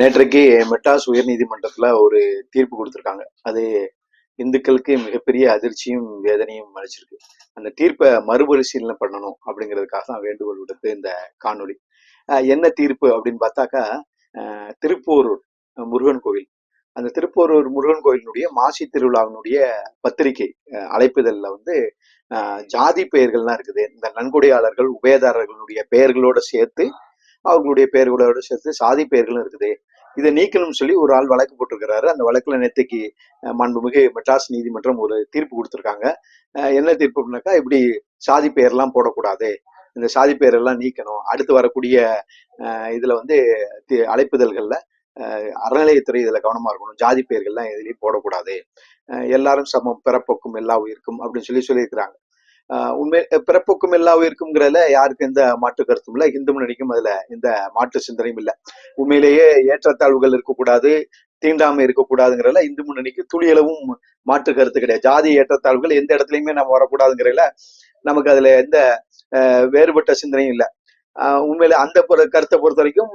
நேற்றைக்கு மெட்ராஸ் உயர்நீதிமன்றத்துல ஒரு தீர்ப்பு கொடுத்துருக்காங்க. அது இந்துக்களுக்கு மிகப்பெரிய அதிர்ச்சியும் வேதனையும் அளிச்சிருக்கு. அந்த தீர்ப்பை மறுபரிசீலனை பண்ணணும் அப்படிங்கிறதுக்காக தான் வேண்டுகோள் விடுத்து இந்த காணொளி. என்ன தீர்ப்பு அப்படின்னு பார்த்தாக்கா திருப்போரூர் முருகன் கோவில். அந்த திருப்போரூர் முருகன் கோயிலினுடைய மாசி திருவிழாவினுடைய பத்திரிகை அழைப்புதல்ல வந்து ஜாதி பெயர்கள்லாம் இருக்குது. இந்த நன்கொடையாளர்கள் உபயதாரர்களுடைய பெயர்களோட சேர்த்து அவங்களுடைய பெயர்களோட சேர்த்து சாதி பெயர்களும் இருக்குது. இதை நீக்கணும்னு சொல்லி ஒரு ஆள் வழக்கு போட்டிருக்கிறாரு. அந்த வழக்குல நேற்றுக்கு மாண்புமிகு மெட்ராஸ் நீதிமன்றம் ஒரு தீர்ப்பு கொடுத்துருக்காங்க. என்ன தீர்ப்பு அப்படின்னாக்கா இப்படி சாதி பெயர்லாம் போடக்கூடாது. இந்த சாதி பெயரெல்லாம் நீக்கணும். அடுத்து வரக்கூடிய இதில் இதுல வந்து தி- அறநிலையத்துறை இதுல கவனமா இருக்கணும். ஜாதி பெயர்கள்லாம் எதுலையும் போடக்கூடாது. எல்லாரும் சமம் பிறப்புக்கும் எல்லா உயிருக்கும் அப்படின்னு சொல்லி சொல்லியிருக்கிறாங்க. உண்மை பிறப்புக்கும் எல்லா உயிருக்கும்ங்கிறதுல யாருக்கும் எந்த மாற்று கருத்தும் இல்லை. இந்து முன்னணிக்கும் அதுல எந்த மாற்று சிந்தனையும் இல்லை. உண்மையிலேயே ஏற்றத்தாழ்வுகள் இருக்கக்கூடாது தீண்டாமை இருக்கக்கூடாதுங்கிறதுல இந்து முன்னணிக்கு துளியளவும் மாற்று கருத்து கிடையாது. ஜாதி ஏற்றத்தாழ்வுகள் எந்த இடத்துலையுமே நம்ம வரக்கூடாதுங்கிறதுல நமக்கு அதுல எந்த வேறுபட்ட சிந்தனையும் இல்லை. ஆஹ் உண்மையில அந்த கருத்தை பொறுத்த வரைக்கும்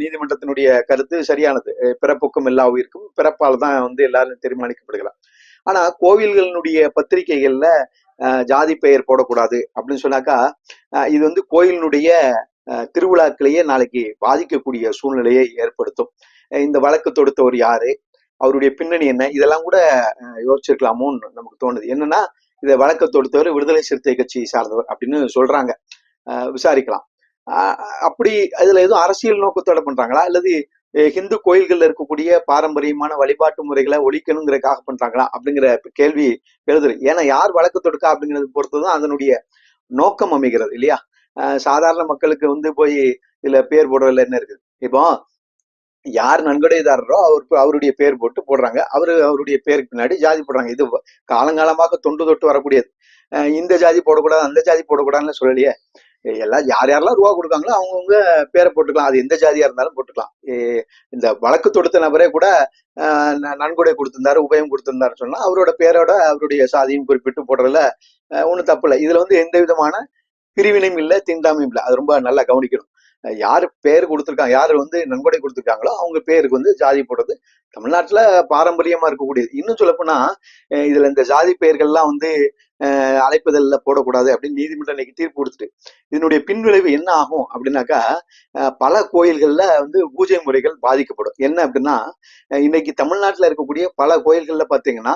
நீதிமன்றத்தினுடைய கருத்து சரியானது. பிறப்புக்கும் எல்லா உயிருக்கும் பிறப்பால் தான் வந்து எல்லாரும் தீர்மானிக்கப்படுகிறார். ஆனா கோவில்களினுடைய பத்திரிகைகள்ல ஜாதி பெயர் போடக்கூடாது அப்படின்னு சொன்னாக்கா இது வந்து கோயிலினுடைய திருவிழாக்களையே நாளைக்கு பாதிக்கக்கூடிய சூழ்நிலையை ஏற்படுத்தும். இந்த வழக்கு தொடுத்தவர் யாரு? அவருடைய பின்னணி என்ன? இதெல்லாம் கூட யோசிச்சிருக்கலாமோன்னு நமக்கு தோணுது. என்னன்னா இதை வழக்கு தொடுத்தவர் விடுதலை சிறுத்தை கட்சியை சார்ந்தவர் அப்படின்னு சொல்றாங்க. விசாரிக்கலாம். ஆஹ் அப்படி அதுல எதுவும் அரசியல் நோக்கத்தோட பண்றாங்களா? அல்லது ஹிந்து கோயில்கள்ல இருக்கக்கூடிய பாரம்பரியமான வழிபாட்டு முறைகளை ஒழிக்கணுங்கிறக்காக பண்றாங்களா அப்படிங்கிற கேள்வி எழுதுரு ஏன்னா யார் வழக்கு தொடுக்கா அப்படிங்கிறது பொறுத்துதான் அதனுடைய நோக்கம் அமைகிறது இல்லையா? சாதாரண மக்களுக்கு வந்து போய் இதுல பேர் போடுறதுல என்ன இருக்குது? இப்போ யார் நன்கொடைதாரரோ அவர் அவருடைய பேர் போட்டு போடுறாங்க. அவரு அவருடைய பேருக்கு பின்னாடி ஜாதி போடுறாங்க. இது காலங்காலமாக தொண்டு தொட்டு வரக்கூடியது. அஹ் இந்த ஜாதி போடக்கூடாது அந்த ஜாதி போடக்கூடாதுன்னு சொல்லலையே. எல்லாம் யார் யாரெல்லாம் ரூபா கொடுக்காங்களோ அவங்கவுங்க பேரை போட்டுக்கலாம். அது எந்த ஜாதியா இருந்தாலும் போட்டுக்கலாம். இந்த வழக்கு தொடுத்த நபரே கூட நன்கொடை கொடுத்திருந்தாரு உபயம் கொடுத்திருந்தாரு சொன்னா அவரோட பேரோட அவருடைய சாதியும் குறிப்பிட்டு போடுறதுல ஒன்றும் தப்பு இல்லை. இதுல வந்து எந்த விதமான பிரிவினையும் இல்லை தீண்டாமையும் இல்லை. அது ரொம்ப நல்லா கவனிக்கணும். யாரு பேர் கொடுத்துருக்காங்க யாரு வந்து நன்கொடை கொடுத்துருக்காங்களோ அவங்க பேருக்கு வந்து ஜாதி போடுறது தமிழ்நாட்டுல பாரம்பரியமா இருக்கக்கூடியது. இன்னும் சொல்லப்போனா அஹ் இதுல இந்த ஜாதி பெயர்கள்லாம் வந்து அஹ் அழைப்புதல்ல போடக்கூடாது அப்படின்னு நீதிமன்றம் இன்னைக்கு தீர்ப்பு கொடுத்துட்டு இதனுடைய பின்விளைவு என்ன ஆகும் அப்படின்னாக்கா அஹ் பல கோயில்கள்ல வந்து பூஜை முறைகள் பாதிக்கப்படும். என்ன அப்படின்னா இன்னைக்கு தமிழ்நாட்டுல இருக்கக்கூடிய பல கோயில்கள்ல பாத்தீங்கன்னா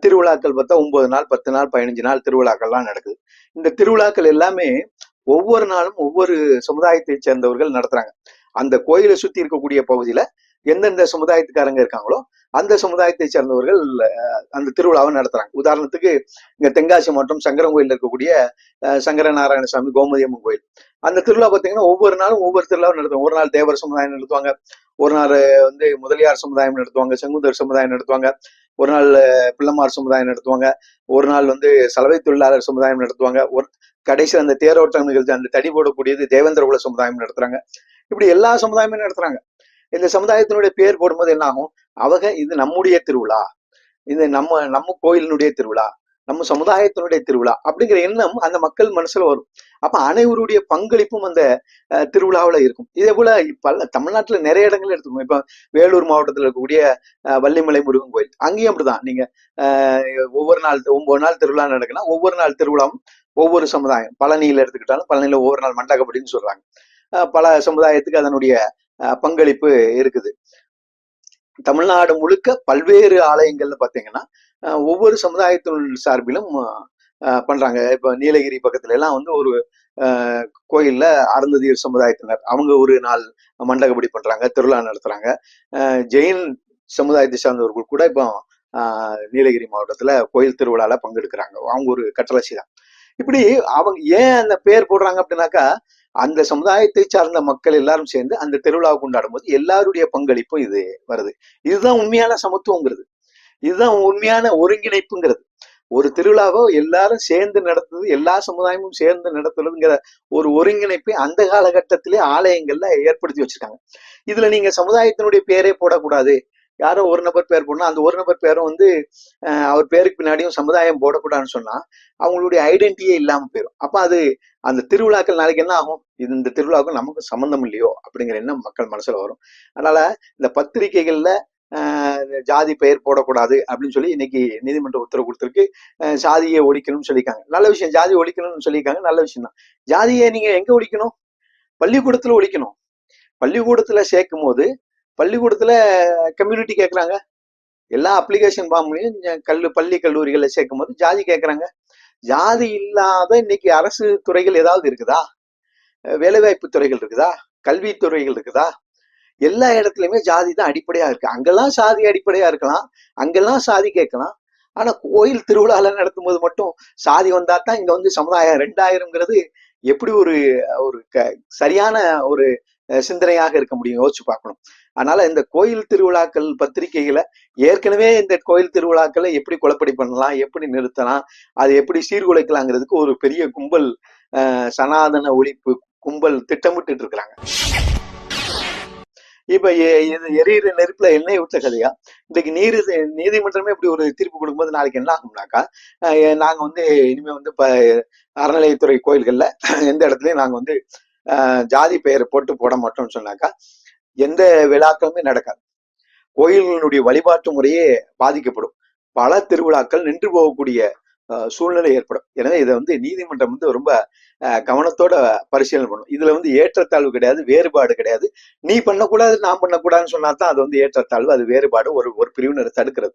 திருவிழாக்கள் பார்த்தா ஒன்பது நாள் பத்து நாள் பதினஞ்சு நாள் திருவிழாக்கள்லாம் நடக்குது. இந்த திருவிழாக்கள் எல்லாமே ஒவ்வொரு நாளும் ஒவ்வொரு சமுதாயத்தை சேர்ந்தவர்கள் நடத்துறாங்க. அந்த கோயிலை சுத்தி இருக்கக்கூடிய பகுதியில எந்தெந்த சமுதாயத்துக்காரங்க இருக்காங்களோ அந்த சமுதாயத்தை சேர்ந்தவர்கள் அந்த திருவிழாவை நடத்துறாங்க. உதாரணத்துக்கு இங்க தென்காசி மாவட்டம் சங்கரன் கோயில் இருக்கக்கூடிய சங்கர நாராயணசாமி கோமதி அம்மன் கோயில். அந்த திருவிழா பார்த்தீங்கன்னா ஒவ்வொரு நாளும் ஒவ்வொரு திருவிழாவும் நடத்துவாங்க. ஒரு நாள் தேவர் சமுதாயம் நடத்துவாங்க. ஒரு நாள் வந்து முதலியார் சமுதாயம் நடத்துவாங்க செங்குந்தர் சமுதாயம் நடத்துவாங்க. ஒரு நாள் பிள்ளமார் பிள்ளைமார் சமுதாயம் நடத்துவாங்க. ஒரு நாள் வந்து சலவை தொழிலாளர் சமுதாயம் நடத்துவாங்க. ஒரு கடைசி அந்த தேரோட்டம் நிகழ்ச்சி அந்த தடி போடக்கூடியது தேவேந்திர குல சமுதாயம் நடத்துறாங்க. இப்படி எல்லா சமுதாயமும் நடத்துறாங்க. இந்த சமுதாயத்தினுடைய பேர் போடும்போது என்ன ஆகும் அவங்க இது நம்முடைய திருவிழா. இது நம்ம நம்ம கோயிலினுடைய திருவிழா. நம்ம சமுதாயத்தினுடைய திருவிழா அப்படிங்கிற எண்ணம் அந்த மக்கள் மனசுல வரும். அப்ப அனைவருடைய பங்களிப்பும் அந்த திருவிழாவில் திருவிழாவுல இருக்கும். இதே போல பல தமிழ்நாட்டுல நிறைய இடங்கள் எடுத்துக்கோங்க. இப்ப வேலூர் மாவட்டத்துல இருக்கக்கூடிய அஹ், வள்ளிமலை முருகன் கோயில். அங்கேயும் அப்படிதான். நீங்க ஒவ்வொரு நாள் ஒன்பது நாள் திருவிழா நடக்கலாம் ஒவ்வொரு நாள் திருவிழாவும் ஒவ்வொரு சமுதாயம். பழனியில எடுத்துக்கிட்டாலும் பழனியில ஒவ்வொரு நாள் மண்டகப்படின்னு சொல்றாங்க. பல சமுதாயத்துக்கு அதனுடைய அஹ், பங்களிப்பு இருக்குது. தமிழ்நாடு முழுக்க பல்வேறு ஆலயங்கள்ல பாத்தீங்கன்னா ஒவ்வொரு சமுதாயத்தின் சார்பிலும் அஹ், பண்றாங்க. இப்ப நீலகிரி பக்கத்துல எல்லாம் வந்து ஒரு அஹ், கோயில்ல அருந்ததியர் சமுதாயத்தினர் அவங்க ஒரு நாள் மண்டகப்படி பண்றாங்க திருவிழா நடத்துறாங்க. அஹ், ஜெயின் சமுதாயத்தை சார்ந்தவர்கள் கூட இப்போ நீலகிரி மாவட்டத்துல கோயில் திருவிழால பங்கெடுக்கிறாங்க. அவங்க ஒரு கட்டளச்சி தான் இப்படி அவங்க ஏன் அந்த பேர் போடுறாங்க அப்படின்னாக்கா அந்த சமுதாயத்தை சார்ந்த மக்கள் எல்லாரும் சேர்ந்து அந்த திருவிழாவை கொண்டாடும் போது எல்லாருடைய பங்களிப்பும் இது வருது. இதுதான் உண்மையான சமத்துவங்கிறது. இதுதான் உண்மையான ஒருங்கிணைப்புங்கிறது. ஒரு திருவிழாவை எல்லாரும் சேர்ந்து நடத்துறது எல்லா சமுதாயமும் சேர்ந்து நடத்துறதுங்கிற ஒரு ஒருங்கிணைப்பை அந்த காலகட்டத்திலே ஆலயங்கள்ல ஏற்படுத்தி வச்சிருக்காங்க. இதுல நீங்க சமுதாயத்தினுடைய பேரே போடக்கூடாது. யாரோ ஒரு நபர் பேர் போடணும். அந்த ஒரு நபர் பேரும் வந்து அஹ், அவர் பேருக்கு பின்னாடியும் சமுதாயம் போடக்கூடாதுன்னு சொன்னா அவங்களுடைய ஐடென்டிட்டியே இல்லாம போயிடும் அப்ப அது அந்த திருவிழாக்கள் நாளைக்கு என்ன ஆகும்? இது இந்த திருவிழாவுக்கும் நமக்கு சம்மந்தம் இல்லையோ? அப்படிங்கிற எண்ணம் மக்கள் மனசுல வரும். அதனால இந்த பத்திரிகைகள்ல ஆஹ், ஜாதி பெயர் போடக்கூடாது அப்படின்னு சொல்லி இன்னைக்கு நீதிமன்ற உத்தரவு கொடுத்துருக்கு. ஜாதியை ஒழிக்கணும்னு சொல்லியிருக்காங்க. நல்ல விஷயம். ஜாதி ஒழிக்கணும்னு சொல்லியிருக்காங்க. நல்ல விஷயம் தான். ஜாதியை நீங்க எங்க ஒழிக்கணும்? பள்ளிக்கூடத்துல ஒழிக்கணும். பள்ளிக்கூடத்துல சேர்க்கும் போது பள்ளிக்கூடத்துல கம்யூனிட்டி கேட்கறாங்க எல்லா அப்ளிகேஷன் ஃபார்ம்லையும் கல்லு பள்ளி கல்லூரிகளில் சேர்க்கும் போது ஜாதி கேட்குறாங்க ஜாதி இல்லாத இன்னைக்கு அரசு துறைகள் ஏதாவது இருக்குதா? வேலைவாய்ப்பு துறைகள் இருக்குதா? கல்வி துறைகள் இருக்குதா? எல்லா இடத்துலயுமே ஜாதி தான் அடிப்படையா இருக்கு. அங்கெல்லாம் சாதி அடிப்படையா இருக்கலாம். அங்கெல்லாம் சாதி கேட்கலாம். ஆனா கோயில் திருவிழால நடத்தும் போது மட்டும் சாதி வந்தா தான் இங்க வந்து சமுதாயம் ரெண்டாயிரம்ங்கிறது எப்படி ஒரு ஒரு க- சரியான ஒரு சிந்தனையாக இருக்க முடியும் யோசிச்சு பார்க்கணும். அதனால இந்த கோயில் திருவிழாக்கள் பத்திரிகைகளை ஏற்கனவே இந்த கோயில் திருவிழாக்களை எப்படி குழப்படி பண்ணலாம் எப்படி நிறுத்தலாம் அதை எப்படி சீர்குலைக்கலாங்கிறதுக்கு ஒரு பெரிய கும்பல் சனாதன ஒழிப்பு கும்பல் திட்டமிட்டு இருக்கிறாங்க. இப்ப எ- இது எரியிற நெருப்புல எண்ணெய் விட்ட கதையா இன்னைக்கு நீர் நீதிமன்றமே இப்படி ஒரு தீர்ப்பு கொடுக்கும்போது நாளைக்கு என்ன ஆகும்னாக்கா அஹ், நாங்க வந்து இனிமே வந்து இப்ப அறநிலையத்துறை கோயில்கள்ல எந்த இடத்துலயும் நாங்க வந்து ஜாதி பெயரை போட்டு போட மாட்டோம்னு சொன்னாக்கா எந்த விழாக்களுமே நடக்காது. கோயில்களுடைய வழிபாட்டு முறையே பாதிக்கப்படும். பல திருவிழாக்கள் நின்று போகக்கூடிய அஹ், சூழ்நிலை ஏற்படும். எனவே இதை வந்து நீதிமன்றம் வந்து ரொம்ப கவனத்தோட பரிசீலனை பண்ணும் இதுல வந்து ஏற்றத்தாழ்வு கிடையாது வேறுபாடு கிடையாது. நீ பண்ணக்கூடாது நான் பண்ணக்கூடாதுன்னு சொன்னா தான் அது வந்து ஏற்றத்தாழ்வு அது வேறுபாடு ஒரு ஒரு பிரிவினரை தடுக்கிறது.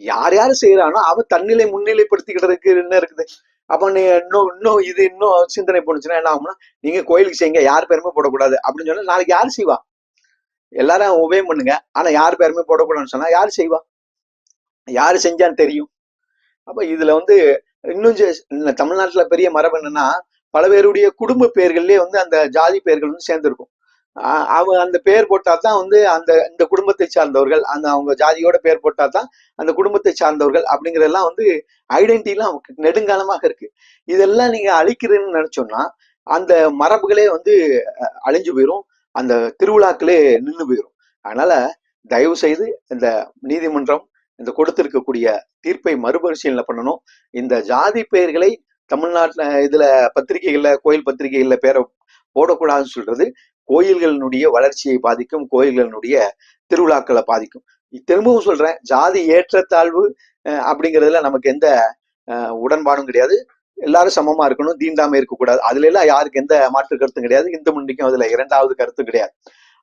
யார் யார் செய்யறானோ அவன் தன்னிலை முன்னிலைப்படுத்திக்கிட்டதுக்கு என்ன இருக்குது. அப்ப நீ இன்னும் இன்னும் இது இன்னும் சிந்தனை போனுச்சுன்னா என்ன ஆகும்னா நீங்க கோயிலுக்கு செய்யுங்க யார் பேருமே போடக்கூடாது அப்படின்னு சொன்னா நாளைக்கு யார் செய்வா? எல்லாரும் உபயம் பண்ணுங்க. ஆனா யார் பேருமே போடக்கூடாதுன்னு சொன்னா யார் செய்வா? யாரு செஞ்சான்னு தெரியும். அப்ப இதுல வந்து இன்னும் இந்த தமிழ்நாட்டுல பெரிய மரபு என்னன்னா பல பேருடைய குடும்ப பெயர்கள்லயே வந்து அந்த ஜாதி பெயர்கள் வந்து சேர்ந்திருக்கும். அவ அந்த பெயர் போட்டா தான் வந்து அந்த இந்த குடும்பத்தை சார்ந்தவர்கள் அந்த அவங்க ஜாதியோட பெயர் போட்டா தான் அந்த குடும்பத்தை சார்ந்தவர்கள் அப்படிங்கறதெல்லாம் வந்து ஐடென்டிட்டிலாம் நெடுங்காலமாக இருக்கு. இதெல்லாம் நீங்க அழிக்கிறேன்னு நினைச்சோம்னா அந்த மரபுகளே வந்து அஹ், அழிஞ்சு போயிரும். அந்த திருவிழாக்களே நின்று போயிரும். அதனால தயவு செய்து இந்த நீதிமன்றம் இந்த கொடுத்திருக்கக்கூடிய தீர்ப்பை மறுபரிசீலனை பண்ணணும். இந்த ஜாதி பெயர்களை தமிழ்நாட்டுல இதுல பத்திரிகைகள்ல கோயில் பத்திரிகைகள்ல பேர போடக்கூடாதுன்னு சொல்றது கோயில்களினுடைய வளர்ச்சியை பாதிக்கும் கோயில்களினுடைய திருவிழாக்களை பாதிக்கும். திரும்பவும் சொல்றேன் ஜாதி ஏற்றத்தாழ்வு அப்படிங்கிறதுல நமக்கு எந்த உடன்பாடும் கிடையாது. எல்லாரும் சமமா இருக்கணும் தீண்டாம இருக்கக்கூடாது. அதுல எல்லாம் யாருக்கு எந்த மாற்று கருத்தும் கிடையாது. இந்து முன்னிக்கும் அதுல இரண்டாவது கருத்தும் கிடையாது.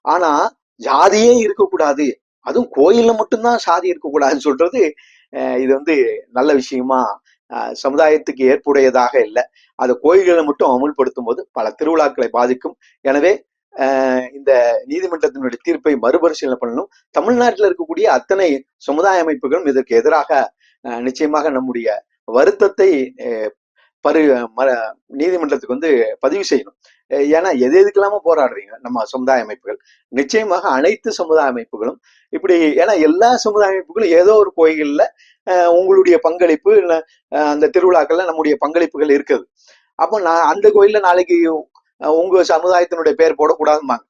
ஆனா ஜாதியே இருக்கக்கூடாது. அதுவும் கோயில்ல மட்டும்தான் சாதி இருக்கக்கூடாதுன்னு சொல்றது இது வந்து நல்ல விஷயமா சமுதாயத்துக்கு ஏற்புடையதாக இல்லை. அதை கோயில்களை மட்டும் அமுல்படுத்தும் போது பல திருவிழாக்களை பாதிக்கும். எனவே இந்த நீதிமன்றத்தினுடைய தீர்ப்பை மறுபரிசீலனை பண்ணணும். தமிழ்நாட்டில் இருக்கக்கூடிய அத்தனை சமுதாய அமைப்புகளும் இதற்கு எதிராக நிச்சயமாக நம்முடைய வருத்தத்தை பரு ம- நீதிமன்றத்துக்கு வந்து பதிவு செய்யணும். ஏன்னா எது எதுக்கெல்லாமோ போராடுறீங்க நம்ம சமுதாய அமைப்புகள். நிச்சயமாக அனைத்து சமுதாய அமைப்புகளும் இப்படி ஏன்னா எல்லா சமுதாய அமைப்புகளும் ஏதோ ஒரு கோயில்ல உங்களுடைய பங்களிப்பு அந்த திருவிழாக்கள்ல நம்முடைய பங்களிப்புகள் இருக்குது. அப்போ நான் அந்த கோயில்ல நாளைக்கு உங்க சமுதாயத்தினுடைய பேர் போடக்கூடாதும்பாங்க.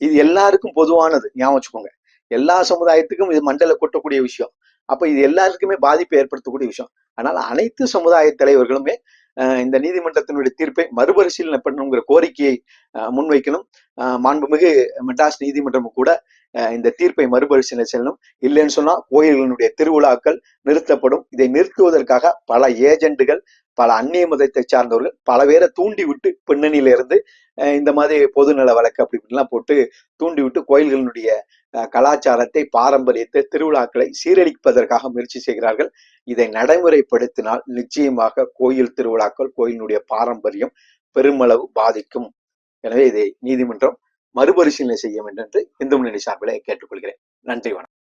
இது எல்லாருக்கும் பொதுவானது ஞாபகம் வச்சுக்கோங்க. எல்லா சமுதாயத்துக்கும் இது மண்டல கொட்டக்கூடிய விஷயம். அப்ப இது எல்லாருக்குமே பாதிப்பை ஏற்படுத்தக்கூடிய விஷயம். அதனால அனைத்து சமுதாய தலைவர்களுமே இந்த நீதிமன்றத்தினுடைய தீர்ப்பை மறுபரிசீலனை பண்ணுங்கிற கோரிக்கையை முன்வைக்கணும். மாண்புமிகு மெட்ராஸ் நீதிமன்றம் கூட இந்த தீர்ப்பை மறுபரிசீலனை செல்லணும் இல்லைன்னு சொன்னா கோயில்களுடைய திருவிழாக்கள் நிறுத்தப்படும். இதை நிறுத்துவதற்காக பல ஏஜெண்டுகள் பல அந்நிய மதத்தை சார்ந்தவர்கள் பல பேரை தூண்டி விட்டு பின்னணியில இருந்து இந்த மாதிரி பொதுநல வழக்கு அப்படி இப்படிலாம் போட்டு தூண்டி விட்டு கோயில்களினுடைய கலாச்சாரத்தை பாரம்பரியத்தை திருவிழாக்களை சீரழிப்பதற்காக முயற்சி செய்கிறார்கள். இதை நடைமுறைப்படுத்தினால் நிச்சயமாக கோயில் திருவிழாக்கள் கோயிலினுடைய பாரம்பரியம் பெருமளவு பாதிக்கும். எனவே இதை நீதிமன்றம் மறுபரிசீலனை செய்ய வேண்டும் என்று இந்து முன்னணி சார்பிலே கேட்டுக்கொள்கிறேன். நன்றி வணக்கம்.